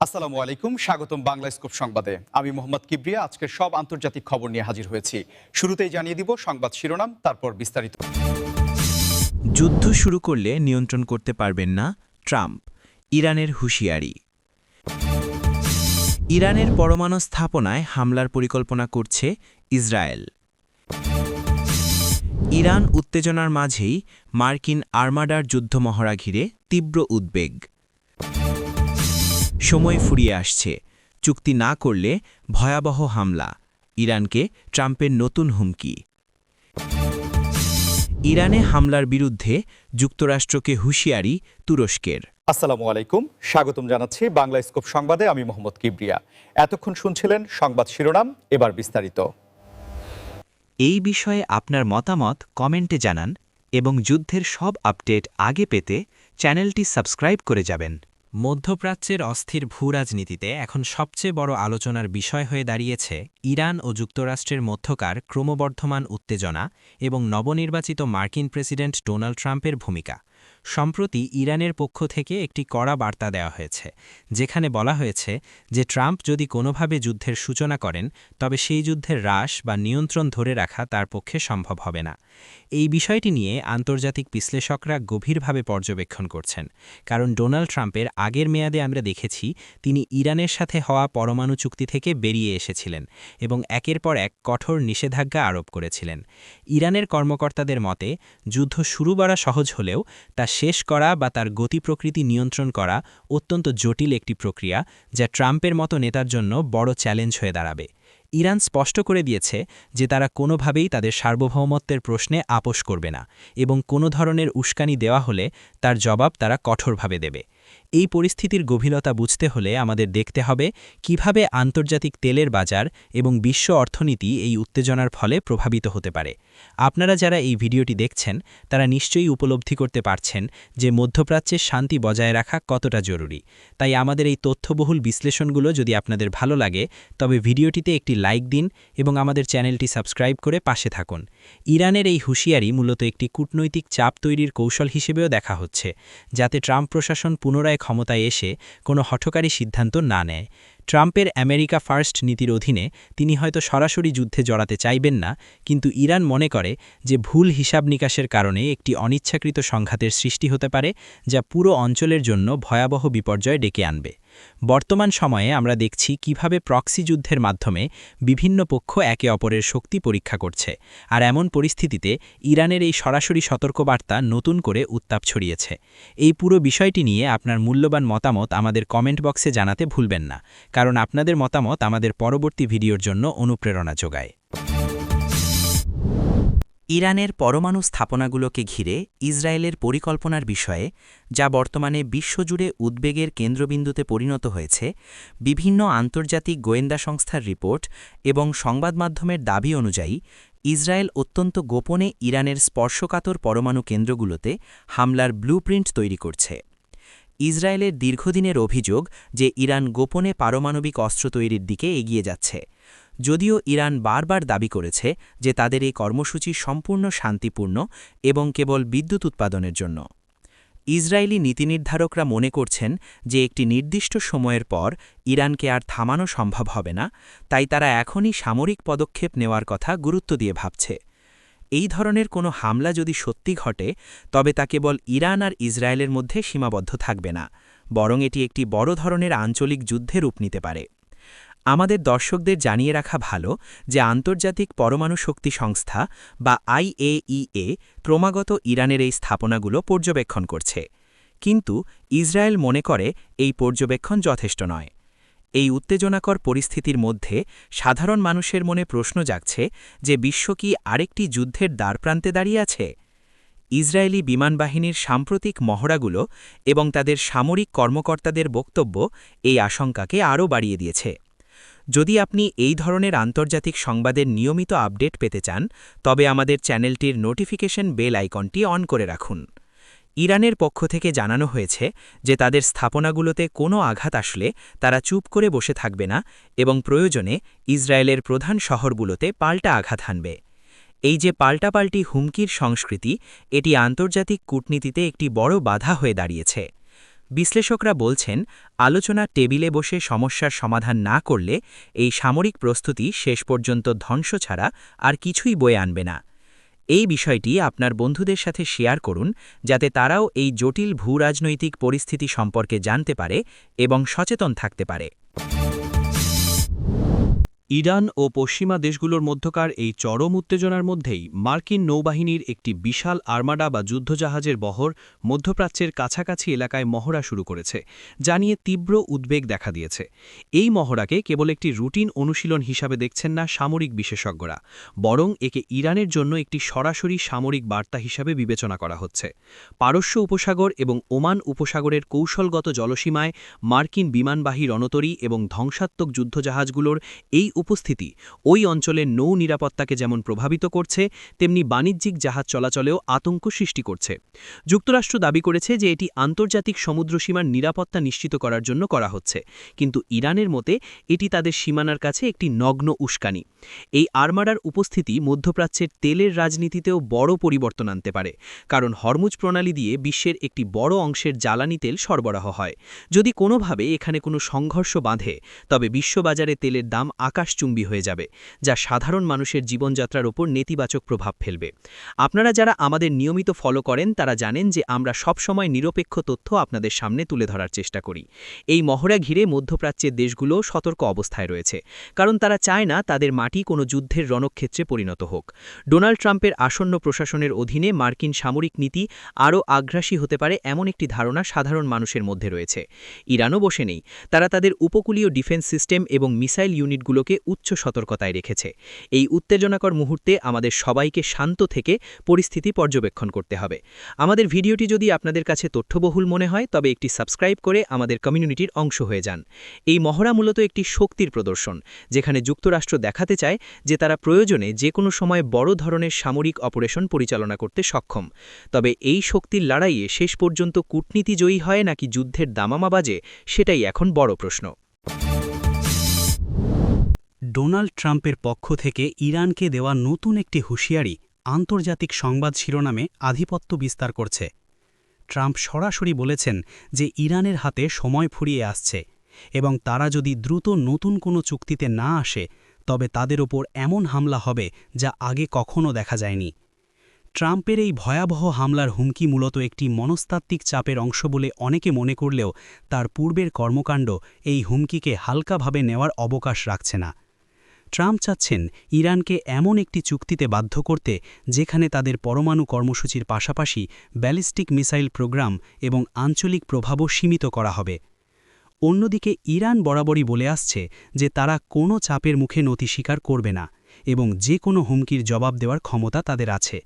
আসসালামু আলাইকুম, স্বাগতম বাংলা স্কোপ সংবাদে। আমি মোহাম্মদ কিবরিয়া আজকের সব আন্তর্জাতিক খবর নিয়ে হাজির হয়েছি। শুরুতেই জানিয়ে দিব সংবাদ শিরোনাম, তারপর বিস্তারিত। যুদ্ধ শুরু করলে নিয়ন্ত্রণ করতে পারবেন না ট্রাম্প, ইরানের হুঁশিয়ারি। ইরানের পরমাণু স্থাপনায় হামলার পরিকল্পনা করছে ইসরায়েল। ইরান উত্তেজনার মাঝেই মার্কিন আর্মাডার যুদ্ধমহড়া ঘিরে তীব্র উদ্বেগ। সময় ফুরিয়ে আসছে। চুক্তি না করলে ভয়াবহ হামলা। ইরানকে ট্রাম্পের নতুন হুমকি। ইরানে হামলার বিরুদ্ধে যুক্তরাষ্ট্রকে হুঁশিয়ারি তুরস্কের। আসসালামু আলাইকুম স্বাগতম জানাচ্ছি বাংলা স্কোপ সংবাদে আমি মোহাম্মদ কিবরিয়া। এতক্ষণ শুনছিলেন সংবাদ শিরোনাম এবার বিস্তারিত। এই বিষয়ে আপনার মতামত কমেন্টে জানান এবং যুদ্ধের সব আপডেট আগে পেতে চ্যানেলটি সাবস্ক্রাইব করে যাবেন। মধ্যপ্রাচ্যের অস্থির ভূরাজনীতিতে এখন সবচেয়ে বড় আলোচনার বিষয় হয়ে দাঁড়িয়েছে ইরান ও যুক্তরাষ্ট্রের মধ্যকার ক্রমবর্ধমান উত্তেজনা এবং নবনির্বাচিত মার্কিন প্রেসিডেন্ট ডোনাল্ড ট্রাম্পের ভূমিকা। সম্প্রতি ইরানের পক্ষ থেকে একটি কড়া বার্তা দেওয়া হয়েছে, যেখানে বলা হয়েছে যে ট্রাম্প যদি কোনোভাবে যুদ্ধের সূচনা করেন, তবে সেই যুদ্ধের হ্রাস বা নিয়ন্ত্রণ ধরে রাখা তার পক্ষে সম্ভব হবে না। এই বিষয়টি নিয়ে আন্তর্জাতিক বিশ্লেষকরা গভীরভাবে পর্যবেক্ষণ করছেন, কারণ ডোনাল্ড ট্রাম্পের আগের মেয়াদে আমরা দেখেছি তিনি ইরানের সাথে হওয়া পরমাণু চুক্তি থেকে বেরিয়ে এসেছিলেন এবং একের পর এক কঠোর নিষেধাজ্ঞা আরোপ করেছিলেন। ইরানের কর্মকর্তাদের মতে, যুদ্ধ শুরু করা সহজ হলেও তা শেষ করা বা তার গতি প্রকৃতি নিয়ন্ত্রণ করা অত্যন্ত জটিল একটি প্রক্রিয়া যা ট্রাম্পের মতো নেতার জন্য বড় চ্যালেঞ্জ হয়ে দাঁড়াবে। ইরান স্পষ্ট করে দিয়েছে যে তারা কোনোভাবেই তাদের সার্বভৌমত্বের প্রশ্নে আপোষ করবে না এবং কোনো ধরনের উস্কানি দেওয়া হলে তার জবাব তারা কঠোরভাবে দেবে। এই পরিস্থিতির গভীরতা বুঝতে হলে আমাদের দেখতে হবে কীভাবে আন্তর্জাতিক তেলের বাজার এবং বিশ্ব অর্থনীতি এই উত্তেজনার ফলে প্রভাবিত হতে পারে। আপনারা যারা এই ভিডিওটি দেখছেন, তারা নিশ্চয়ই উপলব্ধি করতে পারছেন যে মধ্যপ্রাচ্যের শান্তি বজায় রাখা কতটা জরুরি। তাই আমাদের এই তথ্যবহুল বিশ্লেষণগুলো যদি আপনাদের ভালো লাগে, তবে ভিডিওটিতে একটি লাইক দিন এবং আমাদের চ্যানেলটি সাবস্ক্রাইব করে পাশে থাকুন। ইরানের এই হুঁশিয়ারি মূলত একটি কূটনৈতিক চাপ তৈরির কৌশল হিসেবেও দেখা হচ্ছে, যাতে ট্রাম্প প্রশাসন পুনরায় ক্ষমতায় এসে কোনো হঠকারী সিদ্ধান্ত না নেয়। ট্রাম্পের আমেরিকা ফার্স্ট নীতির অধীনে তিনি হয়তো সরাসরি যুদ্ধে জড়াতে চাইবেন না, কিন্তু ইরান মনে করে যে ভুল হিসাব নিকাশের কারণে একটি অনিচ্ছাকৃত সংঘাতের সৃষ্টি হতে পারে, যা পুরো অঞ্চলের জন্য ভয়াবহ বিপর্যয় ডেকে আনবে। বর্তমান সময়ে আমরা দেখছি কীভাবে প্রক্সি যুদ্ধের মাধ্যমে বিভিন্ন পক্ষ একে অপরের শক্তি পরীক্ষা করছে আর এমন পরিস্থিতিতে ইরানের এই সরাসরি সতর্কবার্তা নতুন করে উত্তাপ ছড়িয়েছে। এই পুরো বিষয়টি নিয়ে আপনার মূল্যবান মতামত আমাদের কমেন্ট বক্সে জানাতে ভুলবেন না, কারণ আপনাদের মতামত আমাদের পরবর্তী ভিডিওর জন্য অনুপ্রেরণা যোগায়। ইরানের পরমাণু স্থাপনাগুলোকে ঘিরে ইসরায়েলের পরিকল্পনার বিষয়ে, যা বর্তমানে বিশ্বজুড়ে উদ্বেগের কেন্দ্রবিন্দুতে পরিণত হয়েছে, বিভিন্ন আন্তর্জাতিক গোয়েন্দা সংস্থার রিপোর্ট এবং সংবাদ মাধ্যমের দাবি অনুযায়ী, ইসরায়েল অত্যন্ত গোপনে ইরানের স্পর্শকাতর পরমাণু কেন্দ্রগুলোতে হামলার ব্লুপ্রিন্ট তৈরি করছে। ইসরায়েলের দীর্ঘদিনের অভিযোগ যে ইরান গোপনে পারমাণবিক অস্ত্র তৈরির দিকে এগিয়ে যাচ্ছে। যদিও ইরান বারবার দাবি করেছে যে তাদের এই কর্মসূচি সম্পূর্ণ শান্তিপূর্ণ এবং কেবল বিদ্যুৎ উৎপাদনের জন্য। ইসরায়েলি নীতিনির্ধারকরা মনে করছেন যে একটি নির্দিষ্ট সময়ের পর ইরানকে আর থামানো সম্ভব হবে না, তাই তারা এখনই সামরিক পদক্ষেপ নেওয়ার কথা গুরুত্ব দিয়ে ভাবছে। এই ধরনের কোনো হামলা যদি সত্যি ঘটে, তবে তা কেবল ইরান আর ইসরায়েলের মধ্যে সীমাবদ্ধ থাকবে না, বরং এটি একটি বড় ধরনের আঞ্চলিক যুদ্ধে রূপ নিতে পারে। আমাদের দর্শকদের জানিয়ে রাখা ভালো যে আন্তর্জাতিক পরমাণু শক্তি সংস্থা বা আইএইএ ক্রমাগত ইরানের এই স্থাপনাগুলো পর্যবেক্ষণ করছে। কিন্তু ইসরায়েল মনে করে এই পর্যবেক্ষণ যথেষ্ট নয়। এই উত্তেজনাকর পরিস্থিতির মধ্যে সাধারণ মানুষের মনে প্রশ্ন জাগছে যে বিশ্ব কি আরেকটি যুদ্ধের দ্বারপ্রান্তে দাঁড়িয়ে আছে? ইসরায়েলি বিমানবাহিনীর সাম্প্রতিক মহড়াগুলো এবং তাদের সামরিক কর্মকর্তাদের বক্তব্য এই আশঙ্কাকে আরও বাড়িয়ে দিয়েছে। যদি আপনি এই ধরনের আন্তর্জাতিক সংবাদের নিয়মিত আপডেট পেতে চান, তবে আমাদের চ্যানেলটির নোটিফিকেশন বেল আইকনটি অন করে রাখুন। ইরানের পক্ষ থেকে জানানো হয়েছে যে তাদের স্থাপনাগুলোতে কোনো আঘাত আসলে তারা চুপ করে বসে থাকবে না এবং প্রয়োজনে ইসরায়েলের প্রধান শহরগুলোতে পাল্টা আঘাত হানবে। এই যে পাল্টাপাল্টি হুমকির সংস্কৃতি, এটি আন্তর্জাতিক কূটনীতিতে একটি বড় বাধা হয়ে দাঁড়িয়েছে। বিশ্লেষকরা বলছেন, আলোচনা টেবিলে বসে সমস্যার সমাধান না করলে এই সামরিক প্রস্তুতি শেষ পর্যন্ত ধ্বংস ছাড়া আর কিছুই বয়ে আনবে না। এই বিষয়টি আপনার বন্ধুদের সাথে শেয়ার করুন, যাতে তারাও এই জটিল ভূরাজনৈতিক পরিস্থিতি সম্পর্কে জানতে পারে এবং সচেতন থাকতে পারে। ইরান ও পশ্চিমা দেশগুলোর মধ্যকার এই চরম উত্তেজনার মধ্যেই মার্কিন নৌবাহিনীর একটি বিশাল আর্মাডা বা যুদ্ধজাহাজের বহর মধ্যপ্রাচ্যের কাছাকাছি এলাকায় মহড়া শুরু করেছে, যা নিয়ে তীব্র উদ্বেগ দেখা দিয়েছে। এই মহড়াকে কেবল একটি রুটিন অনুশীলন হিসাবে দেখছেন না সামরিক বিশেষজ্ঞরা, বরং একে ইরানের জন্য একটি সরাসরি সামরিক বার্তা হিসাবে বিবেচনা করা হচ্ছে। পারস্য উপসাগর এবং ওমান উপসাগরের কৌশলগত জলসীমায় মার্কিন বিমানবাহী রণতরী এবং ধ্বংসাত্মক যুদ্ধজাহাজগুলোর এই উপস্থিতি। ওই অঞ্চলের নৌ নিরাপত্তাকে যেমন প্রভাবিত করছে, তেমনি বাণিজ্যিক জাহাজ চলাচলেও আতঙ্ক সৃষ্টি করছে। যুক্তরাষ্ট্র দাবি করেছে যে এটি আন্তর্জাতিক সমুদ্রসীমার নিরাপত্তা নিশ্চিত করার জন্য করা হচ্ছে। কিন্তু ইরানের মতে, এটি তাদের সীমানার কাছে একটি নগ্ন উস্কানি। এই আর্মাডার উপস্থিতি মধ্যপ্রাচ্যের তেলের রাজনীতিতেও বড় পরিবর্তন আনতে পারে। কারণ হরমুজ প্রণালী দিয়ে বিশ্বের একটি বড় অংশের জ্বালানি তেল সরবরাহ হয়। যদি কোনোভাবে এখানে কোনো সংঘর্ষ বাঁধে, তবে বিশ্ববাজারে তেলের দাম আকাশচুম্বী হয়ে যাবে, যা সাধারণ মানুষের জীবনযাত্রার ওপর নেতিবাচক প্রভাব ফেলবে। আপনারা যারা আমাদের নিয়মিত ফলো করেন, তারা জানেন যে আমরা সবসময় নিরপেক্ষ তথ্য আপনাদের সামনে তুলে ধরার চেষ্টা করি। এই মহড়া ঘিরে মধ্যপ্রাচ্যের দেশগুলো সতর্ক অবস্থায় রয়েছে, কারণ তারা চায় না তাদের মাটি কোনো যুদ্ধের রণক্ষেত্রে পরিণত হোক। ডোনাল্ড ট্রাম্পের আসন্ন প্রশাসনের অধীনে মার্কিন সামরিক নীতি আরও আগ্রাসী হতে পারে এমন একটি ধারণা সাধারণ মানুষের মধ্যে রয়েছে। ইরানও বসে নেই। তারা তাদের উপকূলীয় ডিফেন্স সিস্টেম এবং মিসাইল ইউনিটগুলোকে উচ্চ সতর্কতায় রেখেছে। এই উত্তেজনাকর মুহূর্তে আমাদের সবাইকে শান্ত থেকে পরিস্থিতি পর্যবেক্ষণ করতে হবে। আমাদের ভিডিওটি যদি আপনাদের কাছে তথ্যবহুল মনে হয়, তবে একটি সাবস্ক্রাইব করে আমাদের কমিউনিটির অংশ হয়ে যান। এই মহড়া মূলত একটি শক্তির প্রদর্শন, যেখানে যুক্তরাষ্ট্র দেখাতে চায় যে তারা প্রয়োজনে যে কোনো সময় বড় ধরনের সামরিক অপারেশন পরিচালনা করতে সক্ষম। তবে এই শক্তির লড়াইয়ে শেষ পর্যন্ত কূটনীতি জয়ী হয় নাকি যুদ্ধের দামামা বাজে, সেটাই এখন বড় প্রশ্ন। ডোনাল্ড ট্রাম্পের পক্ষ থেকে ইরানকে দেওয়া নতুন একটি হুঁশিয়ারি আন্তর্জাতিক সংবাদ শিরোনামে আধিপত্য বিস্তার করছে। ট্রাম্প সরাসরি বলেছেন যে ইরানের হাতে সময় ফুরিয়ে আসছে এবং তারা যদি দ্রুত নতুন কোনো চুক্তিতে না আসে, তবে তাদের ওপর এমন হামলা হবে যা আগে কখনও দেখা যায়নি। ট্রাম্পের এই ভয়াবহ হামলার হুমকি মূলত একটি মনস্তাত্ত্বিক চাপের অংশ বলে অনেকে মনে করলেও তার পূর্বের কর্মকাণ্ড এই হুমকিকে হালকাভাবে নেওয়ার অবকাশ রাখছে না। ট্রাম্প চাচ্ছেন ইরানকে এমন একটি চুক্তিতে বাধ্য করতে, যেখানে তাদের পরমাণু কর্মসূচির পাশাপাশি ব্যালিস্টিক মিসাইল প্রোগ্রাম এবং আঞ্চলিক প্রভাবও সীমিত করা হবে। অন্যদিকে ইরান বরাবরই বলে আসছে যে তারা কোনো চাপের মুখে নতি স্বীকার করবে না এবং যে কোনো হুমকির জবাব দেওয়ার ক্ষমতা তাদের আছে।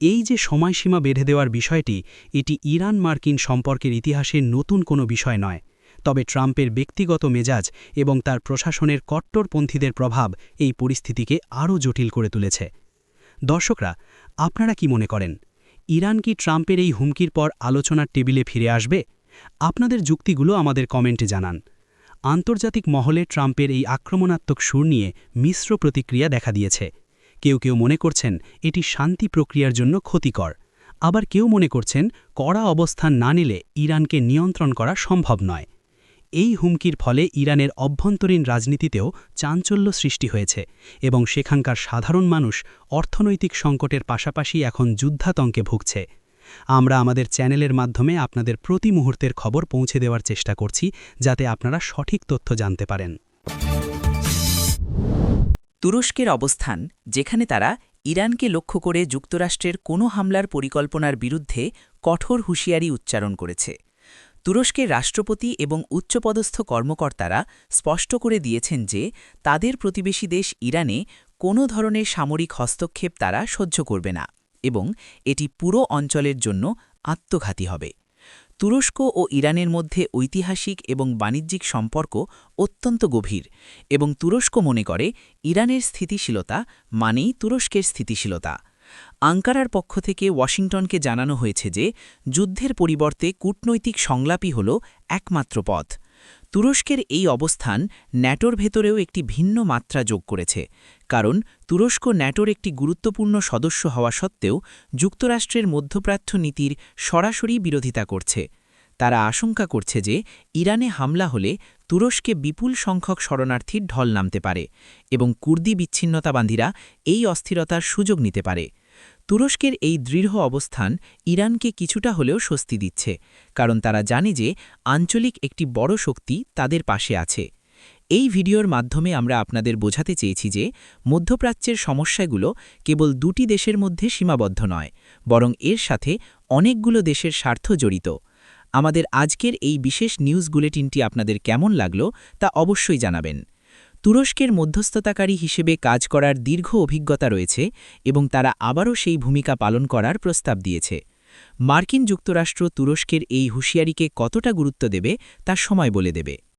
এই যে সময়সীমা বেঁধে দেওয়ার বিষয়টি, এটি ইরান মার্কিন সম্পর্কের ইতিহাসের নতুন কোনো বিষয় নয়। তবে ট্রাম্পের ব্যক্তিগত মেজাজ এবং তার প্রশাসনের কট্টরপন্থীদের প্রভাব এই পরিস্থিতিকে আরও জটিল করে তুলেছে। দর্শকরা, আপনারা কি মনে করেন, ইরান কি ট্রাম্পের এই হুমকির পর আলোচনার টেবিলে ফিরে আসবে? আপনাদের যুক্তিগুলো আমাদের কমেন্টে জানান। আন্তর্জাতিক মহলে ট্রাম্পের এই আক্রমণাত্মক সুর নিয়ে মিশ্র প্রতিক্রিয়া দেখা দিয়েছে। কেউ কেউ মনে করছেন, এটি শান্তি প্রক্রিয়ার জন্য ক্ষতিকর। আবার কেউ মনে করছেন, কড়া অবস্থান না নিলে ইরানকে নিয়ন্ত্রণ করা সম্ভব নয়। এই হুমকির ফলে ইরানের অভ্যন্তরীণ রাজনীতিতেও চাঞ্চল্য সৃষ্টি হয়েছে এবং সেখানকার সাধারণ মানুষ অর্থনৈতিক সংকটের পাশাপাশি এখন যুদ্ধাতঙ্কে ভুগছে। আমরা আমাদের চ্যানেলের মাধ্যমে আপনাদের প্রতি মুহূর্তের খবর পৌঁছে দেওয়ার চেষ্টা করছি যাতে আপনারা সঠিক তথ্য জানতে পারেন। তুরস্কের অবস্থান, যেখানে তারা ইরানকে লক্ষ্য করে যুক্তরাষ্ট্রের কোনো হামলার পরিকল্পনার বিরুদ্ধে কঠোর হুঁশিয়ারি উচ্চারণ করেছে। তুরস্কের রাষ্ট্রপতি এবং উচ্চপদস্থ কর্মকর্তারা স্পষ্ট করে দিয়েছেন যে তাদের প্রতিবেশী দেশ ইরানে কোনো ধরনের সামরিক হস্তক্ষেপ তারা সহ্য করবে না এবং এটি পুরো অঞ্চলের জন্য আত্মঘাতী হবে। তুরস্ক ও ইরানের মধ্যে ঐতিহাসিক এবং বাণিজ্যিক সম্পর্ক অত্যন্ত গভীর এবং তুরস্ক মনে করে ইরানের স্থিতিশীলতা মানেই তুরস্কের স্থিতিশীলতা। আঙ্কারার পক্ষ থেকে ওয়াশিংটনকে জানানো হয়েছে যে, যুদ্ধের পরিবর্তে কূটনৈতিক সংলাপই হল একমাত্র পথ। তুরস্কের এই অবস্থান ন্যাটোর ভেতরেও একটি ভিন্ন মাত্রা যোগ করেছে, কারণ তুরস্ক ন্যাটোর একটি গুরুত্বপূর্ণ সদস্য হওয়া সত্ত্বেও যুক্তরাষ্ট্রের মধ্যপ্রাচ্য নীতির সরাসরি বিরোধিতা করছে। তারা আশঙ্কা করছে যে, ইরানে হামলা হলে তুরস্কে বিপুল সংখ্যক শরণার্থীর ঢল নামতে পারে এবং কুর্দি বিচ্ছিন্নতাবান্ধীরা এই অস্থিরতার সুযোগ নিতে পারে। তুরস্কের এই দৃঢ় অবস্থান ইরানকে কিছুটা হলেও স্বস্তি দিচ্ছে, কারণ তারা জানে যে আঞ্চলিক একটি বড় শক্তি তাদের পাশে আছে। এই ভিডিওর মাধ্যমে আমরা আপনাদের বোঝাতে চেয়েছি যে মধ্যপ্রাচ্যের সমস্যাগুলো কেবল দুটি দেশের মধ্যে সীমাবদ্ধ নয়, বরং এর সাথে অনেকগুলো দেশের স্বার্থ জড়িত। আমাদের আজকের এই বিশেষ নিউজ বুলেটিনটি আপনাদের কেমন লাগল তা অবশ্যই জানাবেন। তুরস্কের মধ্যস্থতাকারী হিসেবে কাজ করার দীর্ঘ অভিজ্ঞতা রয়েছে এবং তারা আবারও সেই ভূমিকা পালন করার প্রস্তাব দিয়েছে। মার্কিন যুক্তরাষ্ট্র তুরস্কের এই হুঁশিয়ারিকে কতটা গুরুত্ব দেবে তা সময় বলে দেবে।